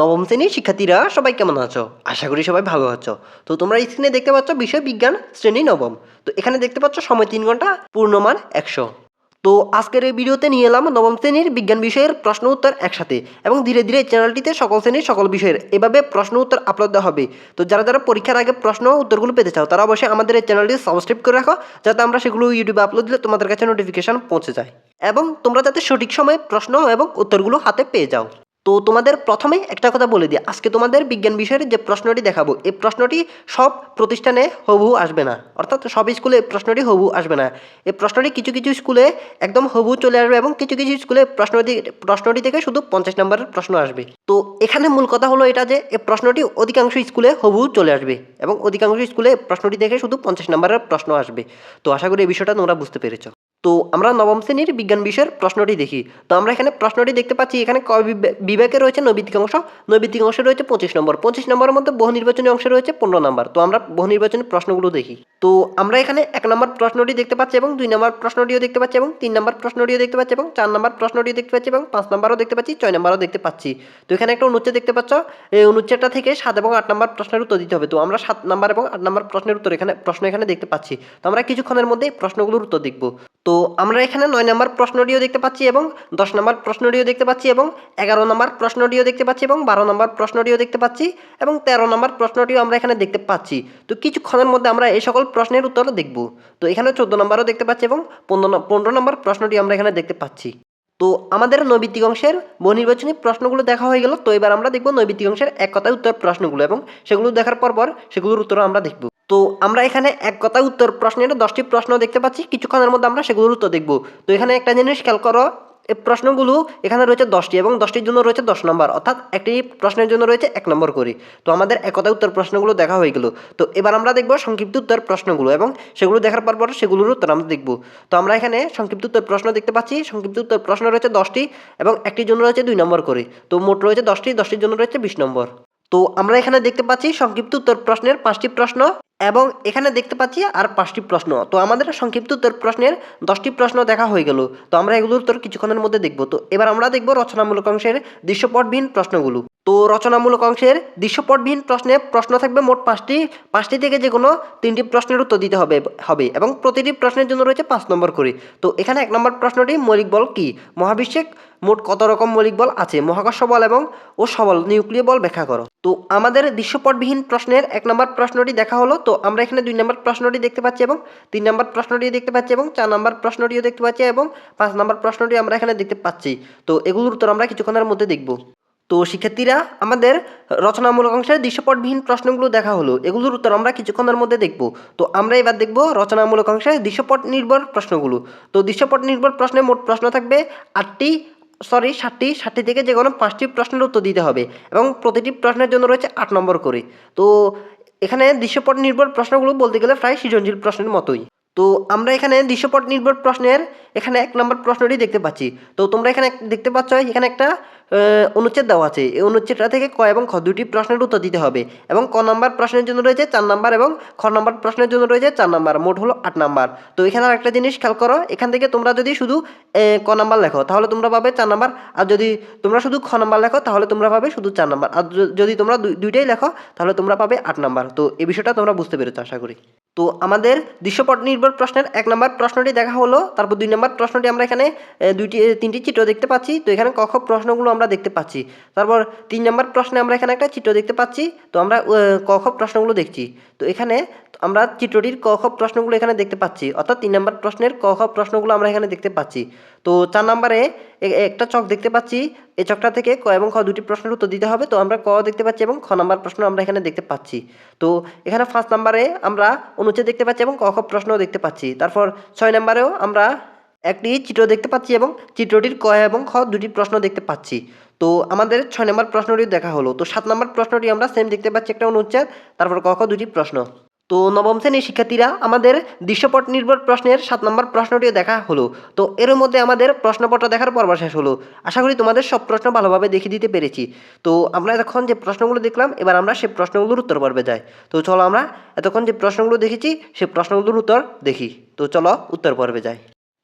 নবম শ্রেণির শিক্ষার্থীরা সবাই কেমন আছো? আশা করি সবাই ভালো আছো। তো তোমরা স্ক্রিনে দেখতে পাচ্ছ বিষয় বিজ্ঞান শ্রেণি নবম। তো এখানে দেখতে পাচ্ছ সময় তিন ঘণ্টা, পূর্ণমান একশো। তো আজকের এই ভিডিওতে নিয়ে এলাম নবম শ্রেণির বিজ্ঞান বিষয়ের প্রশ্ন উত্তর একসাথে এবং ধীরে ধীরে চ্যানেলটিতে সকল শ্রেণির সকল বিষয়ের এভাবে প্রশ্ন উত্তর আপলোড দেওয়া হবে। তো যারা যারা পরীক্ষার আগে প্রশ্ন উত্তরগুলো পেতে চাও, তারা অবশ্যই আমাদের এই চ্যানেলটি সাবস্ক্রাইব করে রাখো, যাতে আমরা সেগুলো ইউটিউবে আপলোড দিলে তোমাদের কাছে নোটিফিকেশান পৌঁছে যায়। এবং তোমরা যাতে সঠিক সময়ে প্রশ্ন এবং উত্তরগুলো হাতে পেয়ে যাও। তো তোমাদের প্রথমে একটা কথা বলে দিই। আজকে তোমাদের বিজ্ঞান বিষয়ের যে প্রশ্নটি দেখাবো, এই প্রশ্নটি সব প্রতিষ্ঠানে হবু আসবে না। অর্থাৎ সব স্কুলে এই প্রশ্নটি হবু আসবে না। এই প্রশ্নটি কিছু কিছু স্কুলে একদম হবু চলে আসবে এবং কিছু কিছু স্কুলে প্রশ্নটি প্রশ্নটি থেকে শুধু পঞ্চাশ নম্বরের প্রশ্ন আসবে। তো এখানে মূল কথা হলো এটা যে, এই প্রশ্নটি অধিকাংশ স্কুলে হবু চলে আসবে এবং অধিকাংশ স্কুলে প্রশ্নটি থেকে শুধু পঞ্চাশ নম্বরের প্রশ্ন আসবে। তো আশা করি এই বিষয়টা তোমরা বুঝতে পেরেছ। তো আমরা নবম শ্রেণির বিজ্ঞান বিষয়ের প্রশ্নটি দেখি। তো আমরা এখানে প্রশ্নটি দেখতে পাচ্ছি, এখানে ক বিভাগে রয়েছে নৈবিত্তিক অংশ। নৈবিত্তিক অংশে রয়েছে পঁচিশ নম্বর। পঁচিশ নম্বরের মধ্যে বহু নির্বাচনী অংশে রয়েছে পনেরো নম্বর। তো আমরা বহু নির্বাচনী প্রশ্নগুলো দেখি। তো আমরা এখানে এক নম্বর প্রশ্নটি দেখতে পাচ্ছি এবং দুই নম্বর প্রশ্নটিও দেখতে পাচ্ছি এবং তিন নম্বর প্রশ্নটিও দেখতে পাচ্ছি এবং চার নম্বর প্রশ্নটিও দেখতে পাচ্ছি এবং পাঁচ নম্বরও দেখতে পাচ্ছি, ছয় নম্বরও দেখতে পাচ্ছি। তো এখানে একটা অনুচ্ছেদ দেখতে পাচ্ছ, এই অনুচ্ছেদটা থেকে সাত এবং আট নম্বর প্রশ্নের উত্তর দিতে হবে। তো আমরা সাত নম্বর এবং আট নম্বর প্রশ্নের উত্তর এখানে, প্রশ্ন এখানে দেখতে পাচ্ছি। তো আমরা কিছুক্ষণের মধ্যে প্রশ্নগুলোর উত্তর দেখব। তো আমরা এখানে নয় নম্বর প্রশ্নটিও দেখতে পাচ্ছি এবং দশ নম্বর প্রশ্নটিও দেখতে পাচ্ছি এবং এগারো নম্বর প্রশ্নটিও দেখতে পাচ্ছি এবং বারো নম্বর প্রশ্নটিও দেখতে পাচ্ছি এবং তেরো নম্বর প্রশ্নটিও আমরা এখানে দেখতে পাচ্ছি। তো কিছুক্ষণের মধ্যে আমরা এই সকল প্রশ্নের উত্তর দেখব। তো এখানে চোদ্দ নম্বরও দেখতে পাচ্ছি এবং পনেরো পনেরো নম্বর প্রশ্নটি আমরা এখানে দেখতে পাচ্ছি। তো আমাদের নৈবিত্তিক অংশের বহুনির্বাচনী প্রশ্নগুলো দেখা হয়ে গেল। তো এবার আমরা দেখব নৈবিত্তিক অংশের এক কথায় উত্তর প্রশ্নগুলো এবং সেগুলো দেখার পর পর সেগুলোর উত্তর আমরা দেখব। তো আমরা এখানে এক কথায় উত্তর প্রশ্নের দশটি প্রশ্ন দেখতে পাচ্ছি, কিছুক্ষণের মধ্যে আমরা সেগুলোর উত্তর দেখব। তো এখানে একটা জিনিস খেয়াল করো এই প্রশ্নগুলো এখানে রয়েছে দশটি এবং দশটির জন্য রয়েছে দশ নম্বর, অর্থাৎ একটি প্রশ্নের জন্য রয়েছে এক নম্বর করে। তো আমাদের একতা উত্তর প্রশ্নগুলো দেখা হয়ে গেল। তো এবার আমরা দেখব সংক্ষিপ্ত উত্তর প্রশ্নগুলো এবং সেগুলো দেখার পর পর সেগুলোর উত্তর আমরা দেখব। তো আমরা এখানে সংক্ষিপ্ত উত্তর প্রশ্ন দেখতে পাচ্ছি, সংক্ষিপ্ত উত্তর প্রশ্ন রয়েছে দশটি এবং একটির জন্য রয়েছে দুই নম্বর করে। তো মোট রয়েছে দশটি, দশটির জন্য রয়েছে বিশ নম্বর। তো আমরা এখানে দেখতে পাচ্ছি সংক্ষিপ্ত উত্তর প্রশ্নের পাঁচটি প্রশ্ন। এবং এখানে দেখতে পাচ্ছি আর পাঁচটি প্রশ্ন। তো আমাদের সংক্ষিপ্ত উত্তর প্রশ্নের দশটি প্রশ্ন দেখা হয়ে গেল। তো আমরা এগুলোর উত্তর কিছুক্ষণের মধ্যে দেখব। তো এবার আমরা দেখব রচনামূলক অংশের দৃশ্যপটবিহীন প্রশ্নগুলো। তো রচনামূলক অংশের দৃশ্যপটবিহীন প্রশ্নে প্রশ্ন থাকবে মোট পাঁচটি। পাঁচটি থেকে যে কোনো তিনটি প্রশ্নের উত্তর দিতে হবে হবে এবং প্রতিটি প্রশ্নের জন্য রয়েছে পাঁচ নম্বর করে। তো এখানে এক নম্বর প্রশ্নটি মৌলিক বল কি? মহাবিশ্বে মোট কত রকম মৌলিক বল আছে? মহাকর্ষ বল এবং ও সবল নিউক্লিয় বল ব্যাখ্যা করো। তো আমাদের দৃশ্যপটবিহীন প্রশ্নের এক নম্বর প্রশ্নটি দেখা হলো। তো আমরা এখানে দুই নম্বর প্রশ্নটি দেখতে পাচ্ছি এবং তিন নম্বর প্রশ্নটি দেখতে পাচ্ছি এবং চার নম্বর প্রশ্নটিও দেখতে পাচ্ছি এবং পাঁচ নম্বর প্রশ্নটি আমরা এখানে দেখতে পাচ্ছি। তো এগুলোর উত্তর আমরা কিছুক্ষণের মধ্যে দেখব। তো শিক্ষার্থীরা, আমাদের রচনামূলক অংশের দৃশ্যপটবিহীন প্রশ্নগুলো দেখা হলো। এগুলোর উত্তর আমরা কিছুক্ষণের মধ্যে দেখব। তো আমরা এবার দেখব রচনামূলক অংশের দৃশ্যপট নির্ভর প্রশ্নগুলো। তো দৃশ্যপট নির্ভর প্রশ্নে মোট প্রশ্ন থাকবে আটটি, সরি ষাটটি ষাটটি থেকে যে কোনো পাঁচটি প্রশ্নের উত্তর দিতে হবে এবং প্রতিটি প্রশ্নের জন্য রয়েছে আট নম্বর করে। তো এখানে দৃশ্যপট নির্ভর প্রশ্নগুলো বলতে গেলে প্রায় সৃজনশীল প্রশ্নের মতোই। তো আমরা এখানে দৃশ্যপট নির্ভর প্রশ্নের এখানে এক নম্বর প্রশ্নটি দেখতে পাচ্ছি। তো তোমরা এখানে দেখতে পাচ্ছ, এখানে একটা অনুচ্ছেদ দেওয়া আছে। এই অনুচ্ছেদটা থেকে ক এবং খ দুটি প্রশ্নের উত্তর দিতে হবে এবং ক নম্বর প্রশ্নের জন্য রয়েছে চার নম্বর এবং খ নম্বর প্রশ্নের জন্য রয়েছে চার নাম্বার, মোট হলো আট নম্বর। তো এখানে একটা জিনিস খেয়াল করো, এখান থেকে তোমরা যদি শুধু ক নাম্বার লেখো, তাহলে তোমরা পাবে চার নম্বর। আর যদি তোমরা শুধু খ নাম্বার লেখো, তাহলে তোমরা পাবে শুধু চার নম্বর। আর যদি তোমরা দুই- দুইটাই লেখো, তাহলে তোমরা পাবে আট নম্বর। তো এই বিষয়টা তোমরা বুঝতে পেরেছ, আশা করি। তো আমাদের দৃশ্যপট নির্ভর প্রশ্নের এক নম্বর প্রশ্নটি দেখা হলো, তারপর দুই নম্বর প্রশ্নটি আমরা এখানে দুইটি তিনটি চিত্র দেখতে পাচ্ছি। তো এখানে কখ প্রশ্নগুলো আমরা দেখতে পাচ্ছি। তারপর তিন নম্বর প্রশ্নে আমরা এখানে একটা চিত্র দেখতে পাচ্ছি। তো আমরা কখ প্রশ্নগুলো দেখছি। তো এখানে আমরা চিত্রটির ক, খ প্রশ্নগুলো এখানে দেখতে পাচ্ছি। অর্থাৎ তিন নম্বর প্রশ্নের ক, খ প্রশ্নগুলো আমরা এখানে দেখতে পাচ্ছি। তো চার নম্বরে একটা চক দেখতে পাচ্ছি। এই চকটা থেকে ক এবং খ দুটি প্রশ্নের উত্তর দিতে হবে। তো আমরা ক দেখতে পাচ্ছি এবং খ নম্বর প্রশ্ন আমরা এখানে দেখতে পাচ্ছি। তো এখানে ফার্স্ট নাম্বারে আমরা অনুচ্ছেদ দেখতে পাচ্ছি এবং ক প্রশ্নও দেখতে পাচ্ছি। তারপর ছয় নম্বরেও আমরা একটি চিত্র দেখতে পাচ্ছি এবং চিত্রটির ক এবং খ দুটি প্রশ্ন দেখতে পাচ্ছি। তো আমাদের ছয় নম্বর প্রশ্নটি দেখা হলো। তো সাত নম্বর প্রশ্নটি আমরা সেম দেখতে পাচ্ছি একটা অনুচ্ছেদ, তারপর ক, খ দুটি প্রশ্ন। তো নবম শ্রেণির শিক্ষার্থীরা আমাদের দৃশ্যপট নির্ভর প্রশ্নের সাত নম্বর প্রশ্নটিও দেখা হলো। তো এর মধ্যে আমাদের প্রশ্নপত্র দেখার পর্ব শেষ হলো। আশা করি তোমাদের সব প্রশ্ন ভালোভাবে দেখিয়ে দিতে পেরেছি। তো আমরা এতক্ষণ যে প্রশ্নগুলো দেখলাম, এবার আমরা সেই প্রশ্নগুলোর উত্তর পর্বে যাই। তো চলো আমরা এতক্ষণ যে প্রশ্নগুলো দেখেছি, সে প্রশ্নগুলোর উত্তর দেখি। তো চলো উত্তর পর্বে যাই।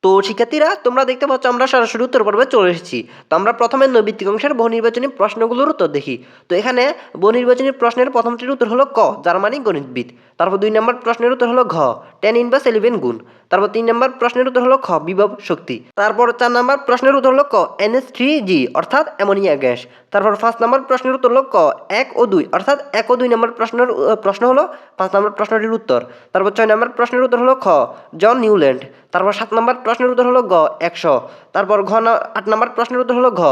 তো শিক্ষার্থীরা, তোমরা দেখতে পাচ্ছ আমরা সরাসরি উত্তর পর্বে চলে এসেছি। তো আমরা প্রথমে নৈবিত্তিক অংশের বহু নির্বাচনী প্রশ্নগুলোর উত্তর দেখি। তো এখানে বহু নির্বাচনী প্রশ্নের প্রথমটির উত্তর হলো ক জার্মানি গণিতবিদ। তারপর দুই নম্বর প্রশ্নের উত্তর হলো ঘ টেন ইনভার্স ইলেভেন গুণ। তারপর তিন নম্বর প্রশ্নের উত্তর হলো খ, বিভব শক্তি। তারপর চার নম্বর প্রশ্নের উত্তর হলো ক এনএস থ্রি জি অর্থাৎ অ্যামোনিয়া গ্যাস। তারপর পাঁচ নম্বর প্রশ্নের উত্তর হলো ক, এক ও দুই, অর্থাৎ এক ও দুই নম্বর প্রশ্নের প্রশ্ন হলো পাঁচ নম্বর প্রশ্নটির উত্তর। তারপর ছয় নম্বর প্রশ্নের উত্তর হলো খ, জন নিউল্যান্ড। তারপর সাত নম্বর প্রশ্নের উত্তর হলো গ, একশো। তারপর ঘ আট নম্বর প্রশ্নের উত্তর হলো ঘ,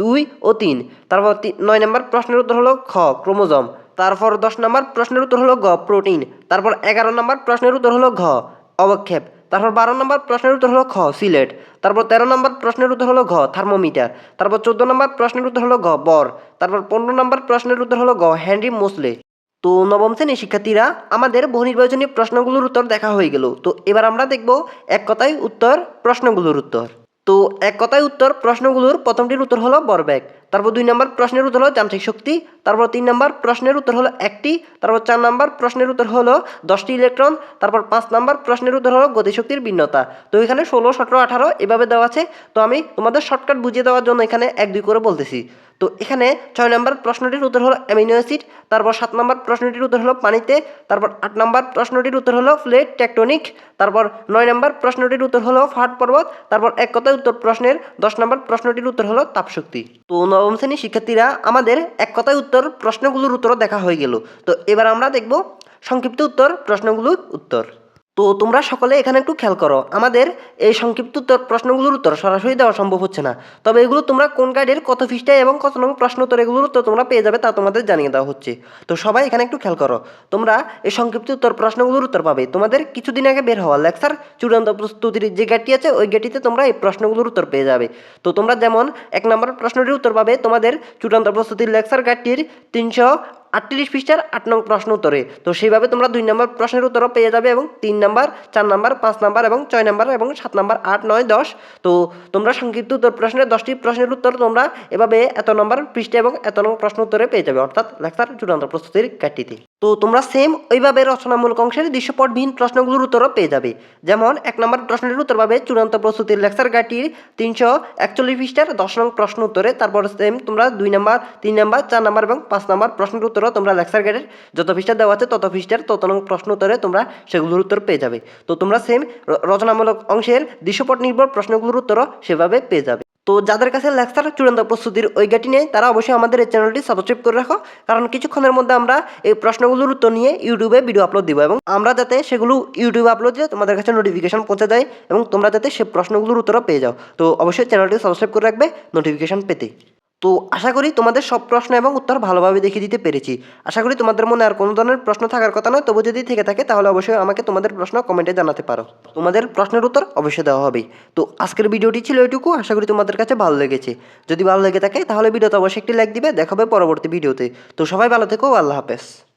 দুই ও তিন। তারপর নয় নম্বর প্রশ্নের উত্তর হলো খ, ক্রোমোজম। তারপর দশ নম্বর প্রশ্নের উত্তর হলো গ, প্রোটিন। তারপর এগারো নম্বর প্রশ্নের উত্তর হলো ঘ, অবক্ষেপ। তারপর বারো নম্বর প্রশ্নের উত্তর হলো খ, সিলেট। তারপর তেরো নম্বর প্রশ্নের উত্তর হলো ঘ, থার্মোমিটার। তারপর চোদ্দ নম্বর প্রশ্নের উত্তর হলো ঘ বর। তারপর পনেরো নম্বর প্রশ্নের উত্তর হলো গ হ্যানরি মোসলে। তো নবম শ্রেণির শিক্ষার্থীরা আমাদের বহু নির্বাচনী প্রশ্নগুলোর উত্তর দেখা হয়ে গেল। তো এবার আমরা দেখব এক কথায় উত্তর, প্রশ্নগুলোর উত্তর। তো এক কথায় উত্তর, প্রশ্নগুলোর প্রথমটির উত্তর হলো বরবেগ। তারপর দুই নম্বর প্রশ্নের উত্তর হলো যান্ত্রিক শক্তি। তারপর তিন নম্বর প্রশ্নের উত্তর হলো একটি। তারপর চার নম্বর প্রশ্নের উত্তর হলো দশটি ইলেকট্রন। তারপর পাঁচ নম্বর প্রশ্নের উত্তর হলো গতিশক্তির ভিন্নতা। তো এখানে ষোলো, সতেরো, আঠারো এভাবে দেওয়া আছে। তো আমি তোমাদের শর্টকাট বুঝিয়ে দেওয়ার জন্য এখানে এক, দুই করে বলতেছি। তো এখানে ছয় নম্বর প্রশ্নটির উত্তর হলো অ্যামিনো অ্যাসিড, তারপর সাত নম্বর প্রশ্নটির উত্তর হলো পানিতে, তারপর আট নম্বর প্রশ্নটির উত্তর হলো প্লেট টেকটনিক, তারপর নয় নম্বর প্রশ্নটির উত্তর হলো ফাট পর্বত, তারপর এক কথায় উত্তর প্রশ্নের দশ নম্বর প্রশ্নটির উত্তর হলো তাপশক্তি। তো নবম শ্রেণির শিক্ষার্থীরা আমাদের এক কথায় উত্তর প্রশ্নগুলোর উত্তর দেখা হয়ে গেল। তো এবার আমরা দেখব সংক্ষিপ্ত উত্তর, প্রশ্নগুলোর উত্তর। তো তোমরা সকলে এখানে একটু খেয়াল করো, আমাদের এই সংক্ষিপ্ত উত্তর প্রশ্নগুলোর উত্তর সরাসরি দেওয়া সম্ভব হচ্ছে না। তবে এগুলো তোমরা কোন গাইডের কত পৃষ্ঠায় এবং কত নম্বর প্রশ্ন উত্তর এগুলোর উত্তর তোমরা পেয়ে যাবে তা তোমাদের জানিয়ে দেওয়া হচ্ছে। তো সবাই এখানে একটু খেয়াল করো, তোমরা এই সংক্ষিপ্ত উত্তর প্রশ্নগুলোর উত্তর পাবে। তোমাদের কিছুদিন আগে বের হওয়া লেকচার চূড়ান্ত প্রস্তুতির যে গাড়িটি আছে, ওই গাড়িতে তোমরা এই প্রশ্নগুলোর উত্তর পেয়ে যাবে। তো তোমরা যেমন এক নম্বর প্রশ্নটির উত্তর পাবে, তোমাদের চূড়ান্ত প্রস্তুতির লেকচার গাইডটির তিনশো আটত্রিশ পৃষ্ঠার আট নং প্রশ্ন উত্তরে। তো সেইভাবে তোমরা দুই নম্বর প্রশ্নের উত্তরও পেয়ে যাবে এবং তিন নম্বর, চার নাম্বার, পাঁচ নাম্বার এবং ছয় নম্বর এবং সাত নাম্বার, আট, নয়, দশ। তো তোমরা সংক্ষিপ্ত উত্তর প্রশ্নের দশটি প্রশ্নের উত্তর তোমরা এভাবে এত নম্বর পৃষ্ঠে এবং এত নং প্রশ্ন উত্তরে পেয়ে যাবে। অর্থাৎ লেখার চূড়ান্ত প্রস্তুতির কাটিতে তো তোমরা সেম ওইভাবে রচনামূলক অংশের দৃশ্যপটবিহীন প্রশ্নগুলোর উত্তরও পেয়ে যাবে। যেমন, এক নম্বর প্রশ্নের উত্তর পাবে চূড়ান্ত প্রস্তুতির লেকচার গাটির তিনশো একচল্লিশ পৃষ্ঠার দশ নং প্রশ্ন উত্তরে। তারপর সেম তোমরা দুই নাম্বার, তিন নাম্বার, চার নাম্বার এবং পাঁচ নাম্বার প্রশ্নের উত্তরও তোমরা লেকচার গাইডের যত পৃষ্ঠা দেওয়া আছে তত পৃষ্ঠার তত নং প্রশ্ন উত্তরে তোমরা সেগুলোর উত্তর পেয়ে যাবে। তো তোমরা সেম রচনামূলক অংশের দৃশ্যপট নির্ভর প্রশ্নগুলোর উত্তরও সেভাবে পেয়ে যাবে। তো যাদের কাছে লেকচার চূড়ান্ত প্রস্তুতির ওই গাটি নেই, তারা অবশ্যই আমাদের এই চ্যানেলটি সাবস্ক্রাইব করে রাখো। কারণ কিছুক্ষণের মধ্যে আমরা এই প্রশ্নগুলোর উত্তর নিয়ে ইউটিউবে ভিডিও আপলোড দিব এবং আমরা যাতে সেগুলো ইউটিউবে আপলোড দিয়ে তোমাদের কাছে নোটিফিকেশন পৌঁছে দেয় এবং তোমরা যাতে সে প্রশ্নগুলোর উত্তরও পেয়ে যাও। তো অবশ্যই চ্যানেলটি সাবস্ক্রাইব করে রাখবে নোটিফিকেশন পেতে তো আশা করি তোমাদের সব প্রশ্ন এবং উত্তর ভালোভাবে দেখিয়ে দিতে পেরেছি। আশা করি তোমাদের মনে আর কোনো ধরনের প্রশ্ন থাকার কথা নয়। তবু যদি থেকে থাকে, তাহলে অবশ্যই আমাকে তোমাদের প্রশ্ন কমেন্টে জানাতে পারো। তোমাদের প্রশ্নের উত্তর অবশ্যই দেওয়া হবে। তো আজকের ভিডিওটি ছিল এটুকু। আশা করি তোমাদের কাছে ভালো লেগেছে। যদি ভালো লেগে থাকে, তাহলে ভিডিওতে অবশ্যই একটি লাইক দিবে। দেখাবে পরবর্তী ভিডিওতে। তো সবাই ভালো থেকো। আল্লাহ হাফেজ।